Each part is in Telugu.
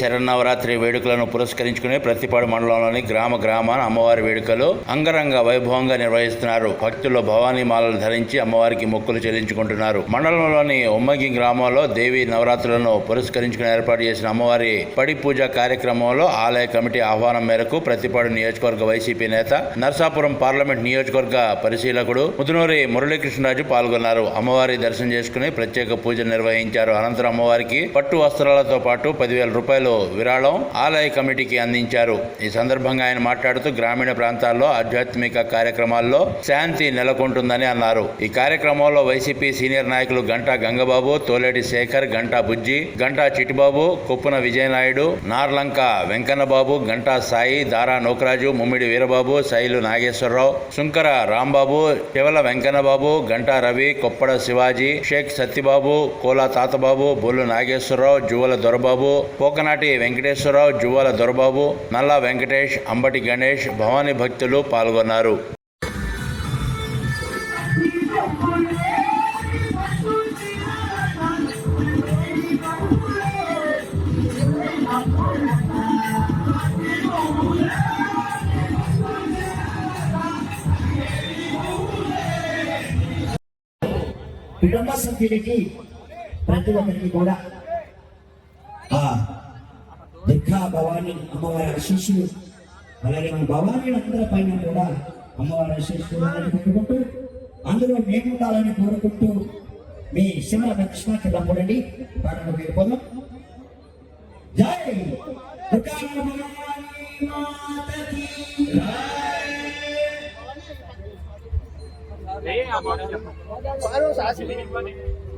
శరన్నవరాత్రి వేడుకలను పురస్కరించుకుని ప్రతిపాడు మండలంలోని గ్రామ గ్రామాన అమ్మవారి వేడుకలు అంగరంగ వైభవంగా నిర్వహిస్తున్నారు. భక్తులు భవానీ మాలలు ధరించి అమ్మవారికి మొక్కులు చెల్లించుకుంటున్నారు. మండలంలోని ఉమ్మగి గ్రామంలో దేవి నవరాత్రులను పురస్కరించుకుని ఏర్పాటు చేసిన అమ్మవారి పడి పూజ కార్యక్రమంలో ఆలయ కమిటీ ఆహ్వానం మేరకు ప్రతిపాడు నియోజకవర్గ వైసీపీ నేత నర్సాపురం పార్లమెంట్ నియోజకవర్గ పరిశీలకుడు ముదునూరి మురళీకృష్ణరాజు పాల్గొన్నారు. అమ్మవారి దర్శనం చేసుకుని ప్రత్యేక పూజ నిర్వహించారు. అనంతరం అమ్మవారికి పట్టు వస్త్రాలతో పాటు పదివేల రూపాయలు విరాళం ఆలయ కమిటీకి అందించారు. ఈ సందర్భంగా ఆయన మాట్లాడుతూ గ్రామీణ ప్రాంతాల్లో ఆధ్యాత్మిక కార్యక్రమాల్లో శాంతి నెలకొంటుందని అన్నారు. ఈ కార్యక్రమంలో వైసీపీ సీనియర్ నాయకులు గంటా గంగబాబు తోలేటి శేఖర్ గంటా బుజ్జి గంటా చిటిబాబు కొప్పున విజయనాయుడు నార్లంక వెంకన్నబాబు గంటా సాయి దారా నోకరాజు ముమ్మిడి వీరబాబు శైలు నాగేశ్వరరావు శుంకర రాంబాబు చెవల వెంకన్నబాబు గంటా రవి కొప్పడ శివాజీ షేక్ సత్యబాబు కోలా తాతబాబు బొల్లు నాగేశ్వరరావు జువల దొరబాబు పోకనాటి వెంకటేశ్వరరావు జువ్వల దొరబాబు నల్లా వెంకటేష్ అంబటి గణేష్ భవానీ భక్తులు పాల్గొన్నారు. కుటుంబ సభ్యులకి ప్రతి ఒక్కరికి కూడా దుర్గా భవాని అమ్మవారి ఆశీస్సులు అలాగే మన భవానీ అందరి పైన కూడా అమ్మవారి ఆశీస్సులు ఉండాలని అందులో మేము ఉండాలని కోరుకుంటూ మీ శివ దక్షిణకి రమ్ముడండి పాటలు మీరు పొందాం జై దుర్గా భవానీ మాతకి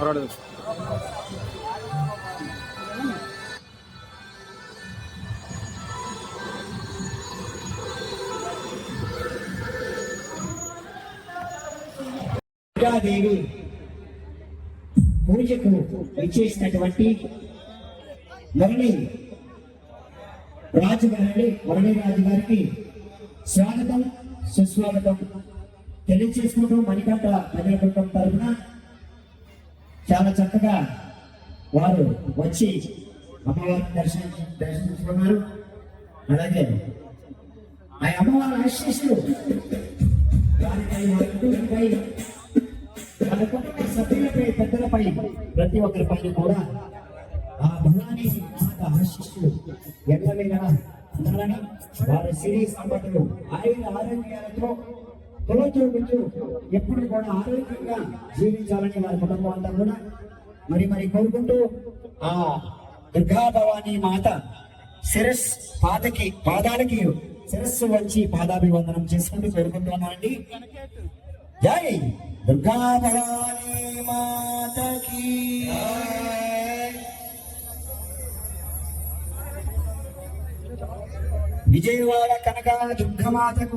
ఇదే దుర్గాదేవి పూజకు ఇచ్చేసినటువంటి మురళి రాజు గారి మురళి రాజు గారికి స్వాగతం సుస్వాగతం. తెలియజేసుకుంటూ మణికంఠ ప్రజల తరఫున చాలా చక్కగా వారు వచ్చి అమ్మవారిని దర్శనం దర్శించుకున్నారు అలాగే ఆ అమ్మవారి ఆశీస్సులు వారిపై వారి కుటుంబంపై కుటుంబ సభ్యులపై పెద్దలపై ప్రతి ఒక్కరిపై కూడా ఆ భవానీ మాత ఆశిష్యులు ఎల్లవేళ ఉండాలని వారి సిరి సంపదలు ఆయన ఆరోగ్యాలతో తొలచూపుతూ ఎప్పుడు కూడా ఆరోగ్యంగా జీవించాలని వారి కుటుంబం అంతా కూడా మరి మరి కోరుకుంటూ ఆ దుర్గాభవానీ మాత శిరస్ పాదకి పాదాలకి శిరస్సు వచ్చి పాదాభివందనం చేసుకుంటూ కోరుకుంటున్నామండి జై దుర్గాభవానీ మాతకి. విజయవాడ కనక దుర్గమాతకు